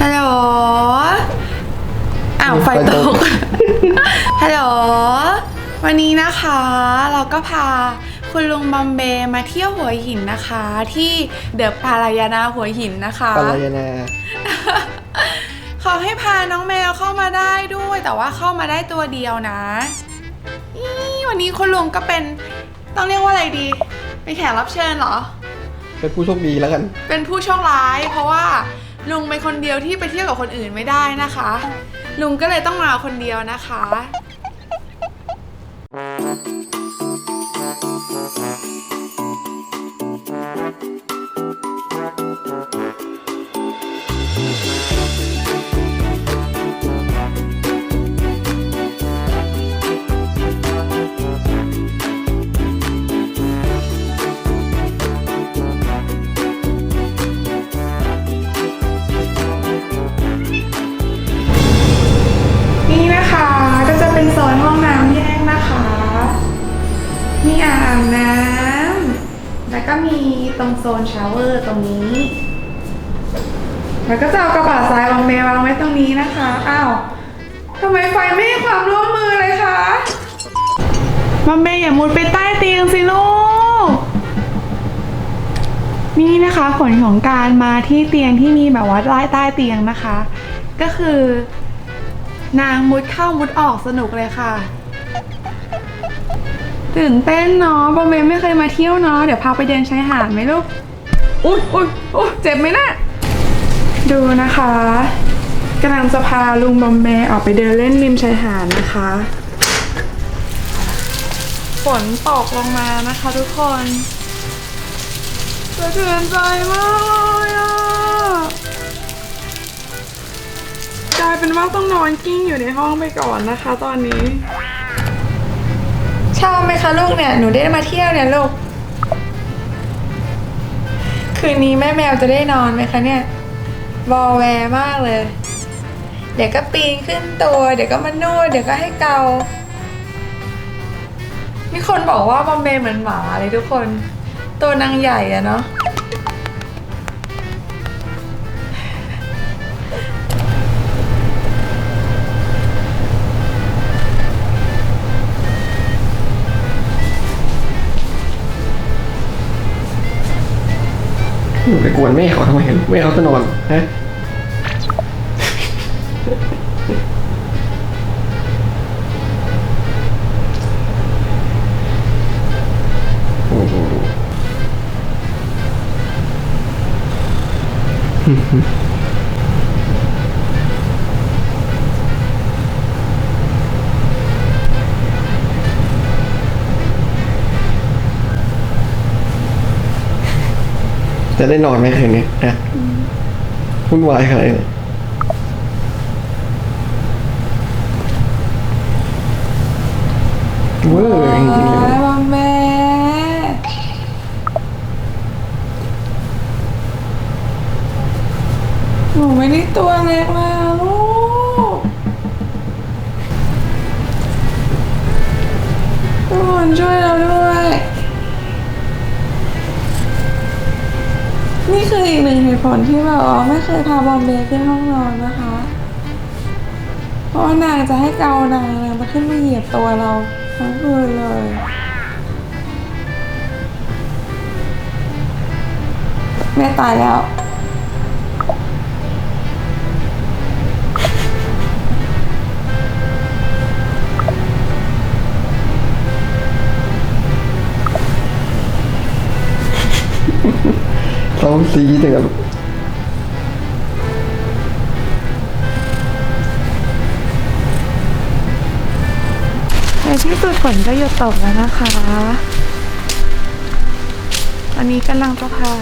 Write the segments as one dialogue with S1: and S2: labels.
S1: ฮัลโหล อ้าวไฟ
S2: ไฟ
S1: ต
S2: ต
S1: ก
S2: ก
S1: ฮัลโหล วันนี้นะคะเราก็พาคุณลุงบอมเบย์มาเที่ยวหัวหินนะคะ ที่เดอะปารายานาหัวหินนะคะ
S2: ปารายนา
S1: ขอให้พาน้องแมวเข้ามาได้ด้วย แต่ว่าเข้ามาได้ตัวเดียวนะอีวันนี้คุณลุงก็เป็นต้องเรียกว่าอะไรดี เป็นแขกรับเชิญเหรอ
S2: เป็นผู้โชคดีแล้วกัน
S1: เป็นผู้โชคร้ายเพราะว่า ลุงเป็นคนเดียวที่ไปเที่ยวกับคนอื่นไม่ได้นะคะ ลุงก็เลยต้องมาคนเดียวนะคะ ก็มีตรงโซนชาวเวอร์ตรงนี้ แล้วก็จะเอากระบะทรายวางเมวางไว้ตรงนี้นะคะ อ้าวทำไมไฟไม่ให้ความร่วมมือเลยคะมัมเบย์อย่ามุดไปใต้เตียงสิลูก นี่นะคะผลของการมาที่เตียงที่มีแบบว่าใต้ใต้เตียงนะคะ ก็คือ นางมุดเข้ามุดออกสนุกเลยค่ะ ตื่นเต้นเนาะบอมเบย์ไม่เคยมาเที่ยวเนาะเดี๋ยวพาไปเดินชายหาดไหมลูก อุ้ยอุ้ยอุ้ยเจ็บไหมนะ่ะดูนะคะกำลังจะพาลุงบอมเบย์ออกไปเดินเล่นริมชายหาดนะคะ ฝนตกลงมานะคะทุกคนสะเทือนใจมากเลยอะกลายเป็นว่าต้องนอนกิ้งอยู่ในห้องไปก่อนนะคะตอนนี้ ชอบไหมคะลูกเนี่ย หนูได้มาเที่ยวเนี่ยลูก คืนนี้แม่แมวจะได้นอนไหมคะเนี่ย วอลแวร์มากเลย เดี๋ยวก็ปีนขึ้นตัว เดี๋ยวก็มานวด เดี๋ยวก็ให้เกา มีคนบอกว่าบอมเบย์เหมือนหมาเลยทุกคน ตัวนางใหญ่อะเนาะ
S2: ไปกวนแม่เขาทำไมแม่เขาจะนอนฮะอืม จะได้นอนไหมคืนนี้ฮะวุ่นวายขนาดนี้เวอร์จริงๆเลย
S1: บอมแม่หนูไม่ได้ตัวเล็กแล้วลูกทุกคนช่วยเราด้วย นี่คืออีกหนึ่งเหตุผลที่แบบว่าไม่เคยพาบอมเบย์ขึ้นห้องนอนนะคะ เพราะว่านางจะให้เกานางนางมาขึ้นมาเหยียบตัวเราทั้งคืนเลยแม่ตายแล้ว
S2: ซ้อมซีจังครับ
S1: ในที่สุดฝนก็หยุดตกแล้วนะคะ ตอนนี้กำลังจะพา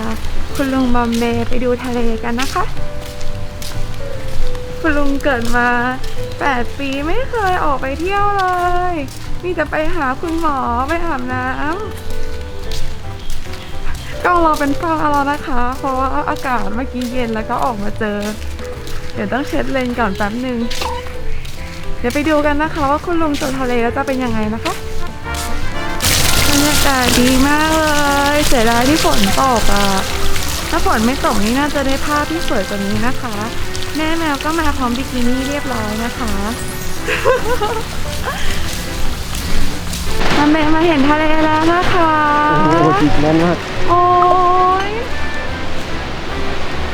S1: คุณลุงบอมเบย์ไปดูทะเลกันนะคะ คุณลุงเกิดมา 8 ปีไม่เคยออกไปเที่ยวเลย มีแต่ไปหาคุณหมอไปอาบน้ำ ก็เราเป็นฟ้าแล้วนะคะ เพราะว่าอากาศเมื่อกี้เย็นแล้วก็ออกมาเจอ เดี๋ยวต้องเช็ดเลนก่อนแป๊บหนึ่งเดี๋ยวไปดูกันนะคะ ว่าคุณลุงเจอทะเลแล้วจะเป็นยังไงนะคะบรรยากาศดีมากเลยเสียดายที่ฝนตกอะถ้าฝนไม่ตกนี่น่าจะได้ภาพที่สวยกว่านี้นะคะ แม่แมวก็มาพร้อมบิกินี่เรียบร้อยนะคะมาเมมาเห็นทะเลแล้วนะคะ
S2: โอ้โหจิตแน่นมาก
S1: โอ้ย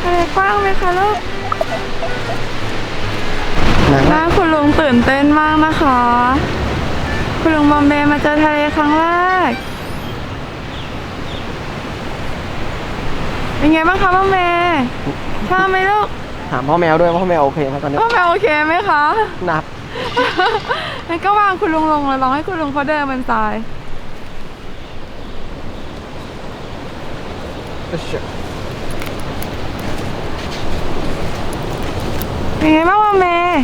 S1: ทะเลกว้างไหมคะลูก
S2: หนัก
S1: บ้ามา
S2: ก
S1: คุณลุงตื่นเต้นมากนะคะ คุณลุงบอมเบย์มาเจอทะเลครั้งแรก เป็นไงบ้างคะบอมเบย์ชอบไหมลูก
S2: ถามพ่อแมวด้วยว่าพ่อแมวโอเคไหมตอนนี้
S1: บอมเบย์โอเคไหมคะ
S2: หนัก
S1: งั้นก็วางคุณลุงลงแล้วลองให้คุณลุงเขาเดินบนทราย เป็นไงบ้างบอมเบย์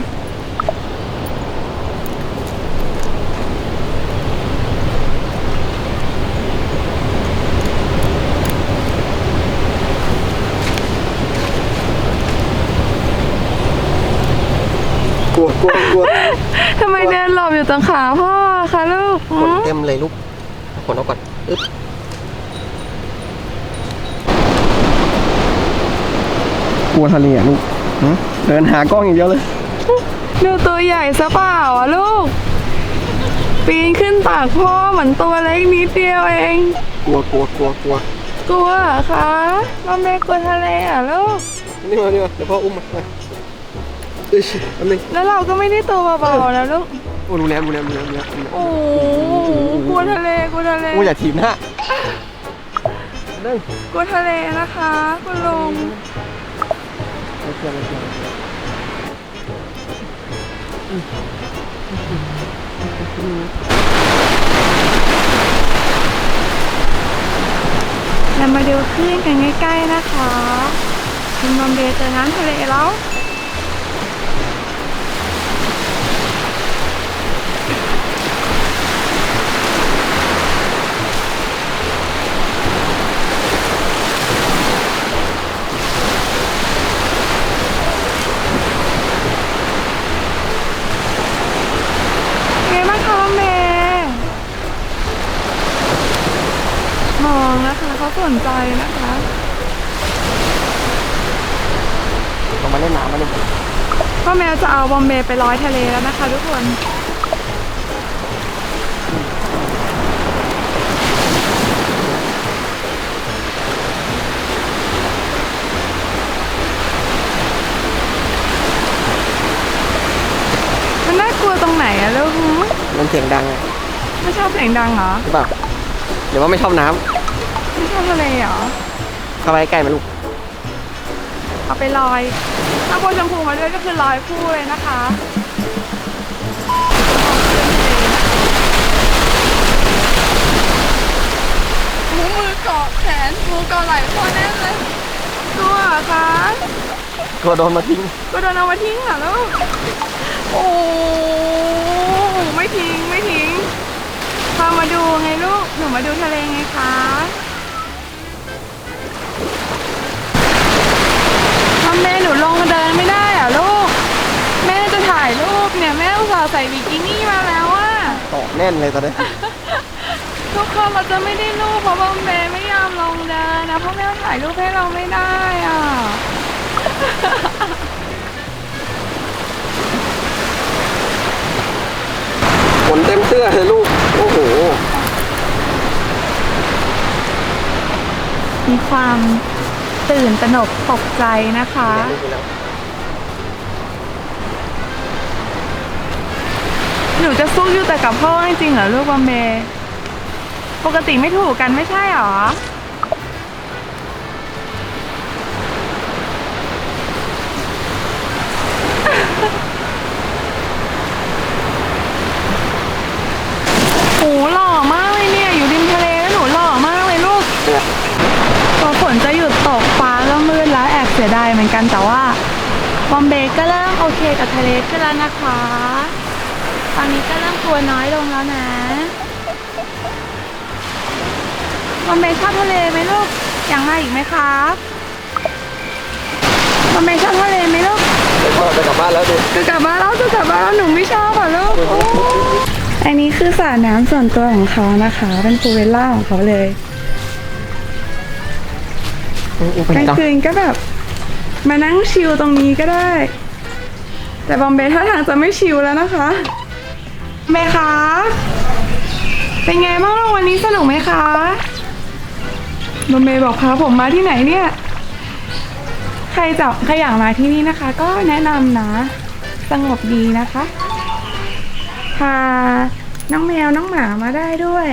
S2: กลัวกลัวกลัว
S1: ทำไมเดินหลบอยู่ตรงขาพ่อคะลูก
S2: ขนเต็มเลยลูกขนเอาก่อนอึ๊บ กลัวทะเลอะลูกหึเดินหากล้องอย่างเดียวเลย
S1: ดูตัวใหญ่ซะเปล่าอะลูก ปีนขึ้นปากพ่อเหมือนตัวเล็กนิดเดียวเอง
S2: กลัวกลัวกลัวกลัว
S1: กลัวเหรอคะบอมเบย์กลัวทะเลอะลูก
S2: นี่มานี่มาเดี๋ยวพ่ออุ้มมามาเอ้ยแป๊บนึง
S1: แล้วเราก็ไม่ได้ตัวเบาๆนะลูก
S2: โอ้รู้แล้วรู้แล้วรู้แล้วรู้แล้วรู้แล้ว
S1: โอ้โหกลัวทะเลกลัวทะเล
S2: โอ้ยอย่าถีบหน้าเร่ง
S1: กลัวทะเลนะคะ คุณลุง
S2: ไม่ เดี๋ยวเกี่ยว
S1: เรามาดูคลื่นกันใกล้ๆนะคะคุณบอมเบย์เจอน้ำทะเลแล้ว ไงบ้างคะบอมเบย์มองนะคะเขาสนใจนะคะ
S2: ลงมาเล่นน้ำมาลูก
S1: พ่อ แมวจะเอาบอมเบย์ไปลอยทะเลแล้วนะคะทุกคนมันน่ากลัวตรงไหนอะลูกหือ
S2: มันเสียงดังไง
S1: ไม่ชอบเสียงดังเหรอ
S2: หรือเปล่าหรือว่าไม่ชอบน้
S1: ไม่ชอบทะเลเหรอำ
S2: เข้าไปใกล้มาลูก
S1: เอาไปลอย ถ้าโบชมพูมาด้วยก็คือลอยคู่เลยนะคะหูมือเกาะแขนมือเกาะไหล่พ่อแน่นเลยตัวเหรอคะ
S2: กลัวโดนมาทิ้ง
S1: ก็โดนเอามาทิ้งเหรอลูกโอ้ไม่ทิ้งไม่ทิ้งพามาดูไงลูกหนูมาดูทะเลไงคะ แม่หนูลงมาเดินไม่ได้เหรอลูก แม่จะถ่ายรูปเนี่ย แม่อุตส่าห์ใส่บิกินี่มาแล้วอะ
S2: เกาะแน่นเลยตอนนี้
S1: ทุกคนเราจะไม่ได้รูปเพราะบอมเบย์ไม่ยอมลงเดินนะเพราะแม่ถ่ายรูปให้เราไม่ได้อะ
S2: ขนเต็มเสื้อเลยลูก โอ้โห
S1: มีความ ตื่นตระหนกตกใจนะคะ หนูจะสู้อยู่แต่กับพ่อจริงเหรอลูกบอมเบปกติไม่ถูกกันไม่ใช่เหรอโหหล่อ แอบเสียดายเหมือนกันแต่ว่าบอมเบย์ก็เริ่มโอเคกับทะเลขึ้นแล้วนะคะ ตอนนี้ก็เริ่มกลัวน้อยลงแล้วนะบอมเบย์ชอบทะเลไหมลูกอยากมาอีกไหมครับบอมเบย์ชอบทะเลไหมลูก
S2: เดี๋ยวพ่อจะกลับบ้านแล้วดู
S1: จะกลับบ้านแล้วจะกลับบ้านแล้วหนูไม่ชอบอะลูกโอ้อันนี้คือสระน้ำส่วนตัวของเขานะคะ เป็นพูลเวลล่าของเขาเลย
S2: โอ้โห
S1: กลาง
S2: จัง
S1: คืนก็แบบ มานั่งชิลตรงนี้ก็ได้ แต่บอมเบย์ท่าทางจะไม่ชิลแล้วนะคะเมย์คะเป็นไงบ้างลูกวันนี้สนุกไหมคะบอมเบย์บอกพาผมมาที่ไหนเนี่ยใครจะใครอยากมาที่นี่นะคะ ก็แนะนำนะสงบดีนะคะพาน้องแมวน้องหมามาได้ด้วย